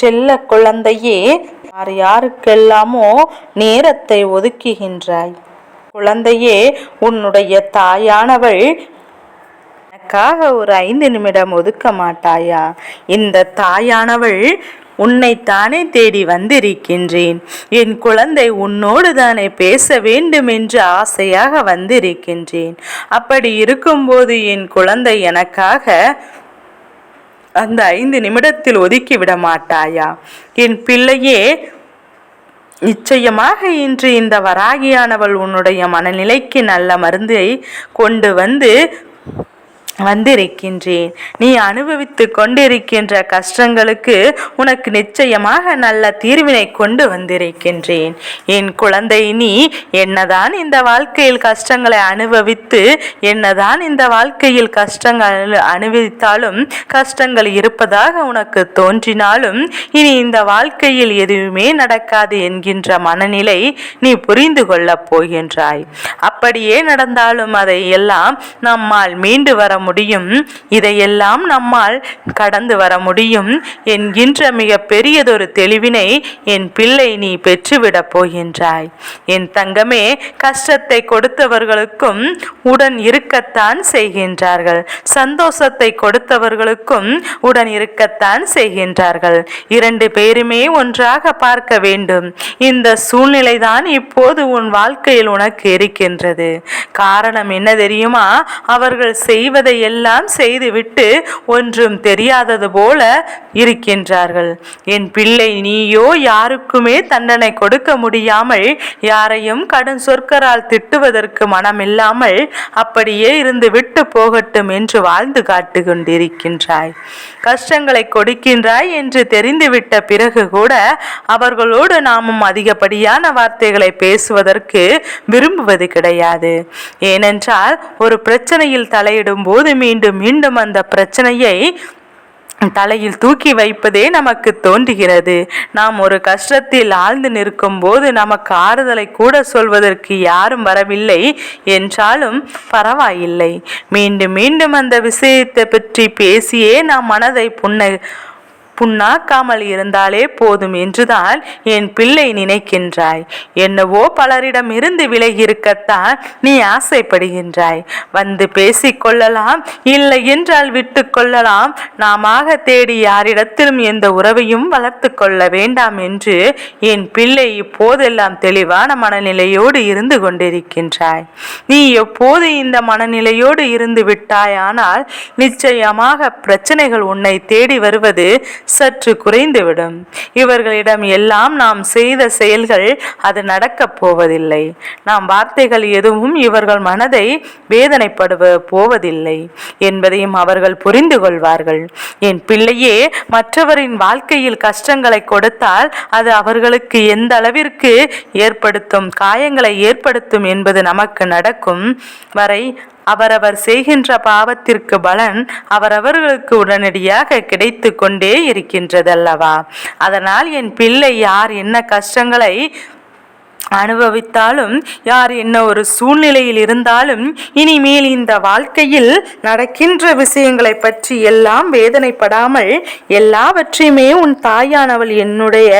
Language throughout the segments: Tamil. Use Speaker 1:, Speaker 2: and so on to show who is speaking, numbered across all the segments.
Speaker 1: செல்ல குழந்தையே யார் யாருக்கெல்லாமோ நேரத்தை ஒதுக்குகின்றாய். குழந்தையே உன்னுடைய தாயானவள் எனக்காக ஒரு ஐந்து நிமிடம் ஒதுக்க மாட்டாயா? இந்த தாயானவள் உன்னைத்தானே தேடி வந்திருக்கின்றேன். என் குழந்தை உன்னோடு தானே பேச வேண்டும் என்று ஆசையாக வந்திருக்கின்றேன். அப்படி இருக்கும்போது என் குழந்தை எனக்காக அந்த ஐந்து நிமிடத்தில் ஒதுக்கி விட மாட்டாயா என் பிள்ளையே நிச்சயமாக இன்று இந்த வராகியானவள் உன்னுடைய மனநிலைக்கு நல்ல மருந்தை கொண்டு வந்து வந்திருக்கின்றேன். நீ அனுபவித்து கொண்டிருக்கின்ற கஷ்டங்களுக்கு உனக்கு நிச்சயமாக நல்ல தீர்வினை கொண்டு வந்திருக்கின்றேன். என் குழந்தை நீ என்னதான் இந்த வாழ்க்கையில் கஷ்டங்களை அனுபவித்து என்னதான் இந்த வாழ்க்கையில் கஷ்டங்கள் அனுபவித்தாலும் கஷ்டங்கள் இருப்பதாக உனக்கு தோன்றினாலும் இனி இந்த வாழ்க்கையில் எதுவுமே நடக்காது என்கின்ற மனநிலை நீ புரிந்து கொள்ளப் போகின்றாய். அப்படியே நடந்தாலும் அதை எல்லாம் நம்மால் மீண்டு வர முடியும். இதையெல்லாம் நம்மால் கடந்து வர முடியும். என்கின்ற மிக பெரியதொரு தெளிவினை என் பிள்ளை நீ பெற்றுவிடப் போகின்றாய். என் தங்கமே கஷ்டத்தை கொடுத்தவர்களுக்கும் உடன் இருக்கத்தான் செய்கின்றார்கள். சந்தோஷத்தை கொடுத்தவர்களுக்கும் உடன் இருக்கத்தான் செய்கின்றார்கள். இரண்டு பேருமே ஒன்றாக பார்க்க வேண்டும். இந்த சூழ்நிலைதான் இப்போது உன் வாழ்க்கையில் உனக்கு இருக்கின்றது. காரணம் என்ன தெரியுமா? அவர்கள் செய்வதை எல்லாம் செய்துவிட்டு ஒன்றும் தெரியாதது போல இருக்கின்றார்கள். என் பிள்ளை நீயோ யாருக்குமே தண்டனை கொடுக்க முடியாமல் யாரையும் கடும் சொற்கரால் திட்டுவதற்கு மனமில்லாமல் அப்படியே இருந்து விட்டு போகட்டும் என்று வாழ்ந்து காட்டு கொண்டிருக்கின்றாய் கஷ்டங்களை கொடுக்கின்றாய் என்று தெரிந்துவிட்ட பிறகு கூட அவர்களோடு நாமும் அதிகப்படியான வார்த்தைகளை பேசுவதற்கு விரும்புவது கிடையாது. ஏனென்றால் ஒரு பிரச்சனையில் தலையிடும் போது மீண்டும் மீண்டும் அந்த பிரச்சனையை தலையில் தூக்கி வைப்பதே நமக்கு தோன்றுகிறது. நாம் ஒரு கஷ்டத்தில் ஆழ்ந்து நிற்கும் போது நமக்கு ஆறுதலை கூட சொல்வதற்கு யாரும் வரவில்லை என்றாலும் பரவாயில்லை. மீண்டும் மீண்டும் அந்த விஷயத்தை பற்றி பேசியே நாம் மனதை புன்ன புண்ணாக்காமல் இருந்தாலே போதும் என்றுதான் என் பிள்ளை நினைக்கின்றாய். என்னவோ பலரிடம் இருந்து விலகியிருக்கத்தான் நீ ஆசைப்படுகின்றாய். வந்து பேசிக்கொள்ளலாம் இல்லை என்றால் விட்டு கொள்ளலாம். நாமாக தேடி யாரிடத்திலும் எந்த உறவையும் வளர்த்து கொள்ள வேண்டாம் என்று என் பிள்ளை இப்போதெல்லாம் தெளிவான மனநிலையோடு இருந்து கொண்டிருக்கின்றாய். நீ எப்போது இந்த மனநிலையோடு இருந்து விட்டாயானால் நிச்சயமாக பிரச்சனைகள் உன்னை தேடி வருவது சற்று குறைந்துவிடும். இவர்களிடம் எல்லாம் நாம் செய்த செயல்கள் அது நடக்கப் போவதில்லை. நாம் வார்த்தைகள் எதுவும் இவர்கள் மனதை வேதனைப்படுவ போவதில்லை என்பதையும் அவர்கள் புரிந்து கொள்வார்கள். என் பிள்ளையே மற்றவரின் வாழ்க்கையில் கஷ்டங்களை கொடுத்தால் அது அவர்களுக்கு எந்த அளவிற்கு ஏற்படுத்தும் காயங்களை ஏற்படுத்தும் என்பது நமக்கு நடக்கும். வரை அவரவர் செய்கின்ற பாவத்திற்கு பலன் அவரவர்களுக்கு உடனடியாக கிடைத்து கொண்டே இருக்கின்றதல்லவா? அதனால் என் பிள்ளை யார் என்ன கஷ்டங்களை அனுபவித்தாலும் யார் என்ன ஒரு சூழ்நிலையில் இருந்தாலும் இனிமேல் இந்த வாழ்க்கையில் நடக்கின்ற விஷயங்களை பற்றி எல்லாம் வேதனைப்படாமல் எல்லாவற்றையுமே உன் தாயானவள் என்னுடைய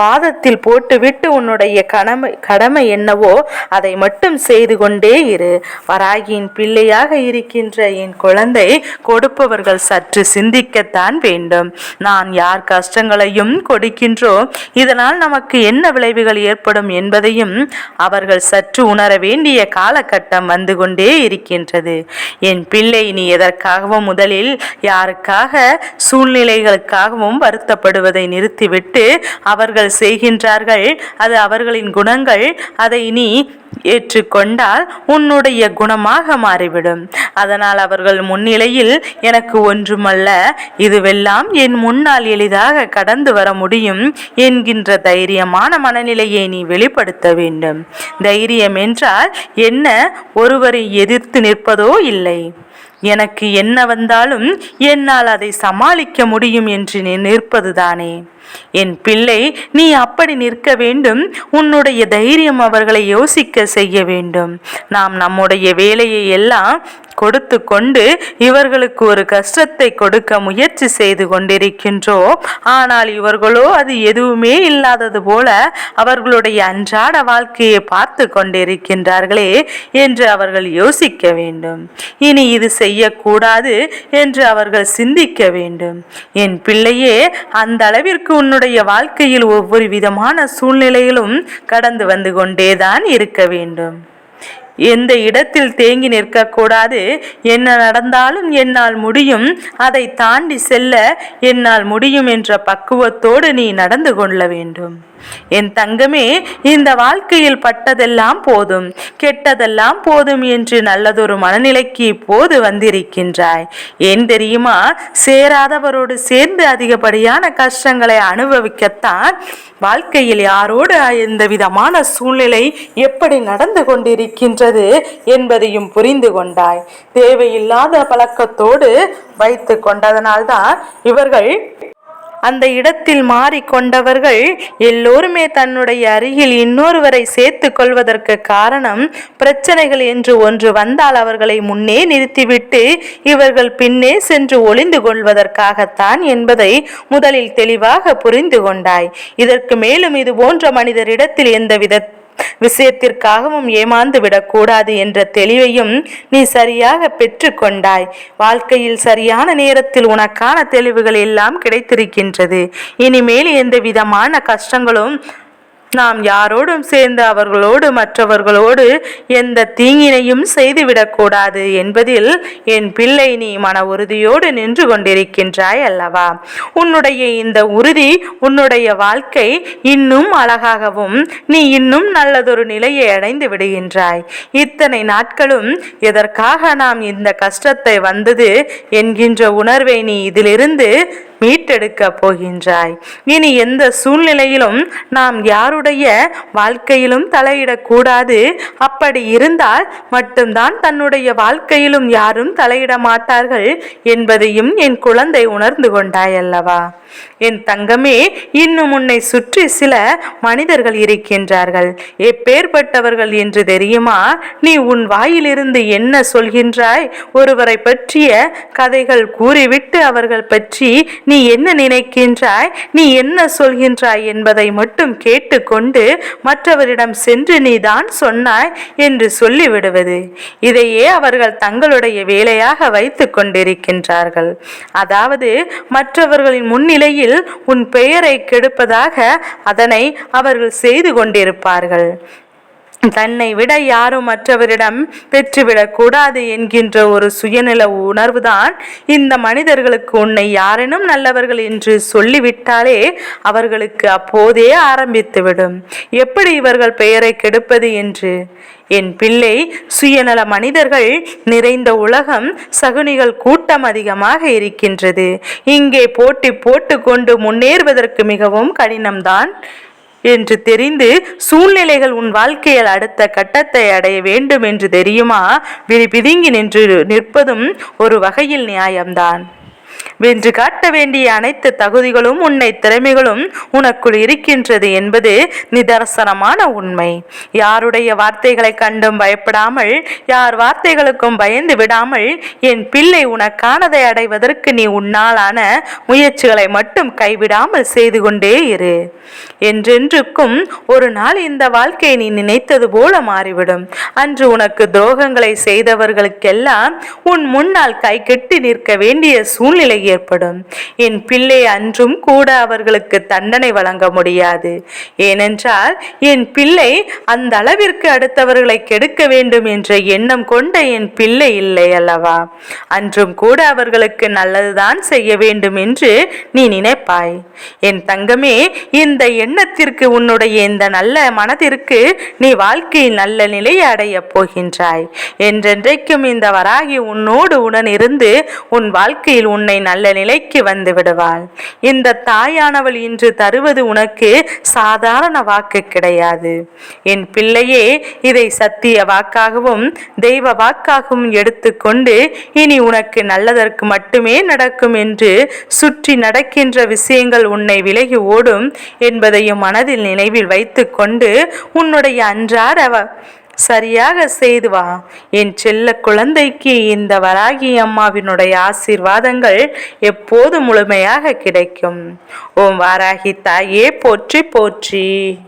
Speaker 1: பாதத்தில் போட்டுவிட்டு உன்னுடைய கடமை கடமை என்னவோ அதை மட்டும் செய்து கொண்டே இரு. வராகியின் பிள்ளையாக இருக்கின்ற என் குழந்தை கொடுப்பவர்கள் சற்று சிந்திக்கத்தான் வேண்டும். நான் யார் கஷ்டங்களையும் கொடுக்கின்றோம் இதனால் நமக்கு என்ன விளைவுகள் ஏற்படும் என்பதையும் அவர்கள் சற்று உணர வேண்டிய காலகட்டம் வந்து கொண்டே இருக்கின்றது. என் பிள்ளை நீ எதற்காகவும் முதலில் யாருக்காக சூழ்நிலைகளுக்காகவும் வருத்தப்படுவதை நிறுத்திவிட்டு அவர்கள் அவர்கள் செய்கின்றார்கள். அது அவர்களின் குணங்கள். அதை நீ ஏற்றுக்கொண்டால் உன்னுடைய குணமாக மாறிவிடும். அதனால் அவர்கள் முன்னிலையில் எனக்கு ஒன்றுமல்ல இதுவெல்லாம் என் முன்னால் எளிதாக கடந்து வர முடியும் என்கின்ற தைரியமான மனநிலையை நீ வெளிப்படுத்த வேண்டும். தைரியம் என்றால் என்ன? ஒருவரை எதிர்த்து நிற்பதோ இல்லை. எனக்கு என்ன வந்தாலும் என்னால் அதை சமாளிக்க முடியும் என்று நீ நிற்பதுதானே. என் பிள்ளை நீ அப்படி நிற்க வேண்டும். உன்னுடைய தைரியம் அவர்களை யோசிக்க செய்ய வேண்டும். நாம் நம்முடைய வேலையை எல்லாம் கொடுத்து கொண்டு இவர்களுக்கு ஒரு கஷ்டத்தை கொடுக்க முயற்சி செய்து கொண்டிருக்கின்றோம் ஆனால் இவர்களோ அது எதுவுமே இல்லாதது போல அவர்களுடைய அன்றாட வாழ்க்கையை பார்த்து கொண்டிருக்கின்றார்களே என்று அவர்கள் யோசிக்க வேண்டும். இனி இது செய்யக்கூடாது என்று அவர்கள் சிந்திக்க வேண்டும். என் பிள்ளையே அந்த அளவிற்கு உன்னுடைய வாழ்க்கையில் ஒவ்வொரு விதமான சூழ்நிலையிலும் கடந்து வந்து கொண்டேதான் இருக்க வேண்டும். எந்த இடத்தில் தேங்கி நிற்கக்கூடாது? என்ன நடந்தாலும் என்னால் முடியும். அதை தாண்டி செல்ல என்னால் முடியும் என்ற பக்குவத்தோடு நீ நடந்து கொள்ள வேண்டும். என் தங்கமே இந்த வாழ்க்கையில் பட்டதெல்லாம் போதும். கெட்டதெல்லாம் போதும் என்று நல்லதொரு மனநிலைக்கு இப்போது வந்திருக்கின்றாய். ஏன் தெரியுமா? சேராதவரோடு சேர்ந்து அதிகப்படியான கஷ்டங்களை அனுபவிக்கத்தான் வாழ்க்கையில் யாரோடு எந்த விதமான சூழ்நிலை எப்படி நடந்து கொண்டிருக்கின்றது என்பதையும் புரிந்து கொண்டாய். தேவையில்லாத பழக்கத்தோடு வைத்து கொண்டதனால்தான் இவர்கள் அந்த இடத்தில் மாறிக்கொண்டவர்கள் எல்லோருமே தன்னுடைய அருகில் இன்னொருவரை சேர்த்து கொள்வதற்கு காரணம் பிரச்சனைகள் என்று ஒன்று வந்தால் அவர்களை முன்னே நிறுத்திவிட்டு இவர்கள் பின்னே சென்று ஒளிந்து கொள்வதற்காகத்தான் என்பதை முதலில் தெளிவாக புரிந்து கொண்டாய். இதற்கு மேலும் இது போன்ற மனிதரிடத்தில் எந்தவித விஷயத்திற்காகவும் ஏமாந்து விடக்கூடாது என்ற தெளிவையும் நீ சரியாக பெற்றுக்கொண்டாய். வாழ்க்கையில் சரியான நேரத்தில் உனக்கான தெளிவுகள் எல்லாம் கிடைத்திருக்கின்றது. இனிமேல் எந்த விதமான கஷ்டங்களும் நாம் யாரோடும் சேர்ந்து அவர்களோடு மற்றவர்களோடு எந்த தீங்கினையும் செய்துவிடக்கூடாது என்பதில் என் பிள்ளை நீ மன உறுதியோடு நின்று கொண்டிருக்கின்றாய் அல்லவா? உன்னுடைய இந்த உறுதி உன்னுடைய வாழ்க்கை இன்னும் அழகாகவும் நீ இன்னும் நல்லதொரு நிலையை அடைந்து விடுகின்றாய். இத்தனை நாட்களும் எதற்காக நாம் இந்த கஷ்டத்தை வந்தது என்கின்ற உணர்வை நீ இதிலிருந்து மீட்டெடுக்க போகின்றாய். இனி எந்த சூழ்நிலையிலும் நாம் தன்னுடைய வாழ்க்கையிலும் தலையிடக்கூடாது. அப்படி இருந்தால் மட்டும்தான் தன்னுடைய வாழ்க்கையிலும் யாரும் தலையிட மாட்டார்கள் என்பதையும் என் குழந்தை உணர்ந்து கொண்டாய் அல்லவா என் தங்கமே இன்னும் உன்னை சுற்றி சில மனிதர்கள் இருக்கின்றார்கள். எப்பேற்பட்டவர்கள் என்று தெரியுமா? நீ உன் வாயிலிருந்து என்ன சொல்கின்றாய்? ஒருவரை பற்றிய கதைகள் கூறிவிட்டு அவர்கள் பற்றி நீ என்ன நினைக்கின்றாய்? நீ என்ன சொல்கின்றாய் என்பதை மட்டும் கொண்டு மற்றவரிடம் சென்று நீதான் சொன்னாய் என்று சொல்லிவிடுவது. இதையே அவர்கள் தங்களுடைய வேலையாக வைத்து கொண்டிருக்கின்றார்கள். அதாவது மற்றவர்களின் முன்னிலையில் உன் பெயரை கெடுப்பதாக அதனை அவர்கள் செய்து கொண்டிருப்பார்கள். தன்னை விட யாரும் மற்றவரிடம் பெற்றுவிடக் கூடாது என்கின்ற ஒரு சுயநல உணர்வுதான் இந்த மனிதர்களுக்கு உன்னை யாரேனும் நல்லவர்கள் என்று சொல்லிவிட்டாலே அவர்களுக்கு அப்போதே ஆரம்பித்துவிடும். எப்படி இவர்கள் பெயரை கெடுப்பது என்று? என் பிள்ளை சுயநல மனிதர்கள் நிறைந்த உலகம் சகுனிகள் கூட்டம் அதிகமாக இருக்கின்றது. இங்கே போட்டி போட்டுக்கொண்டு முன்னேறுவதற்கு மிகவும் கடினம்தான். என்று தெரிந்து சூழ்நிலைகள் உன் வாழ்க்கையில் அடுத்த கட்டத்தை அடைய வேண்டும் என்று தெரியுமா? விழி பிதுங்கி நின்று நிற்பதும் ஒரு வகையில் நியாயம்தான். வென்று காட்ட வேண்டிய அனைத்து தகுதிகளும் உன்னை திறமைகளும் உனக்குள் இருக்கின்றது என்பது நிதர்சனமான உண்மை. யாருடைய வார்த்தைகளை கண்டும் பயப்படாமல் யார் வார்த்தைகளுக்கும் பயந்து விடாமல் என் பிள்ளை உனக்கானதை அடைவதற்கு நீ உன்னாலான முயற்சிகளை மட்டும் கைவிடாமல் செய்து கொண்டே இரு. என்றென்றுக்கும் ஒரு நாள் இந்த வாழ்க்கையை நீ நினைத்தது போல மாறிவிடும். அன்று உனக்கு துரோகங்களை செய்தவர்களுக்கெல்லாம் உன் முன்னால் கை கெட்டி நிற்க வேண்டிய சூழ்நிலை ஏற்படும். என் பிள்ளை அன்றும் கூட அவர்களுக்கு தண்டனை வழங்க முடியாது. ஏனென்றால் என் பிள்ளை அந்த அளவிற்கு அடுத்தவர்களை கெடுக்க வேண்டும் என்ற எண்ணம் கொண்ட என் பிள்ளை இல்லை அல்லவா? அன்றும் கூட அவர்களுக்கு நல்லதுதான் செய்ய வேண்டும் என்று நீ நினைப்பாய். என் தங்கமே இந்த எண்ணத்திற்கு உன்னுடைய இந்த நல்ல மனதிற்கு நீ வாழ்க்கையில் நல்ல நிலையை அடையப் போகின்றாய். என்றென்றைக்கும் இந்த வராகி உன்னோடு உடன் இருந்து உன் வாழ்க்கையில் உன்னை நல்ல நிலைக்கு வந்து விடுவாள். இந்த தாயானவள் இன்று தருவது உனக்கு சாதாரண வாக்கு கிடையாது. என் பிள்ளையே இதை சத்திய வாக்காகவும் தெய்வ வாக்காகவும் எடுத்துக்கொண்டு இனி உனக்கு நல்லதற்கு மட்டுமே நடக்கும் என்று சுற்றி நடக்கின்ற விஷயங்கள் உன்னை விலகி ஓடும் என்பதையும் மனதில் நினைவில் வைத்துக்கொண்டு உன்னுடைய அன்றாட சரியாக செய்து வா. என் செல்ல குழந்தைக்கு இந்த வராகி அம்மாவினுடைய ஆசீர்வாதங்கள் எப்போது முழுமையாக கிடைக்கும். ஓம் வாராகி தாயே போற்றி போற்றி.